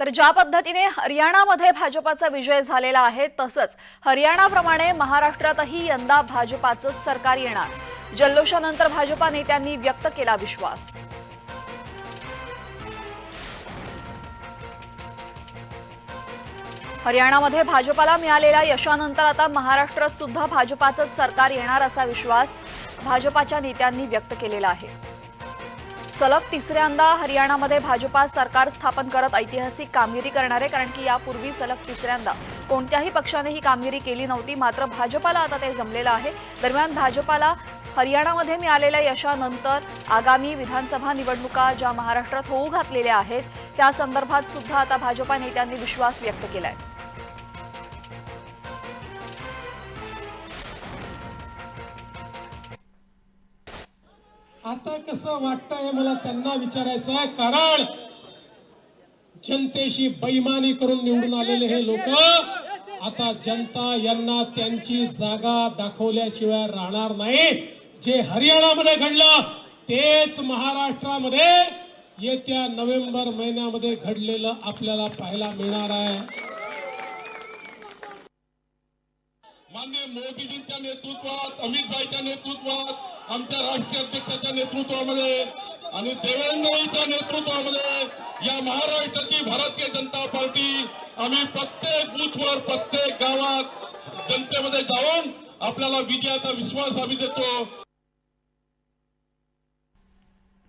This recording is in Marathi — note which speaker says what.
Speaker 1: तर ज्या पद्धतीने हरियाणामध्ये भाजपाचा विजय झालेला आहे तसंच हरियाणाप्रमाणे महाराष्ट्रातही यंदा भाजपाचंच सरकार येणार. जल्लोषानंतर भाजपा नेत्यांनी व्यक्त केला विश्वास. हरियाणामध्ये भाजपाला मिळालेल्या यशानंतर आता महाराष्ट्रात सुद्धा भाजपाचंच सरकार येणार असा विश्वास भाजपाच्या नेत्यांनी व्यक्त केलेला आहे. सलग तिसऱ्यांदा हरियाणामध्ये भाजपा सरकार स्थापन करत ऐतिहासिक कामगिरी करणार आहे कारण की यापूर्वी सलग तिसऱ्यांदा कोणत्याही पक्षाने ही कामगिरी केली नव्हती मात्र भाजपाला आता ते जमलेलं आहे. दरम्यान भाजपाला हरियाणामध्ये मिळालेल्या यशानंतर आगामी विधानसभा निवडणुका ज्या महाराष्ट्रात होऊ घातलेल्या आहेत त्या संदर्भात सुद्धा आता भाजपा नेत्यांनी विश्वास व्यक्त केला आहे
Speaker 2: आता कसं वाटतंय मला त्यांना विचारायचं आहे. कारण जनतेशी बैमानी करून निवडून आलेले हे लोक आता जनता यांना त्यांची जागा दाखवल्याशिवाय राहणार नाही. जे हरियाणामध्ये घडलं तेच महाराष्ट्रामध्ये येत्या नोव्हेंबर महिन्यामध्ये घडलेलं आपल्याला पाहायला मिळणार आहे.
Speaker 3: माननीय मोदीजींच्या नेतृत्वात अमित भाईच्या नेतृत्वात आमच्या राष्ट्रीय अध्यक्षाच्या नेतृत्वामध्ये आणि देवेंद्रजींच्या नेतृत्वामध्ये या महाराष्ट्राची भारतीय जनता पार्टी आम्ही प्रत्येक बूथवर प्रत्येक गावात जनतेमध्ये जाऊन आपल्याला विजयाचा विश्वास आम्ही देतो.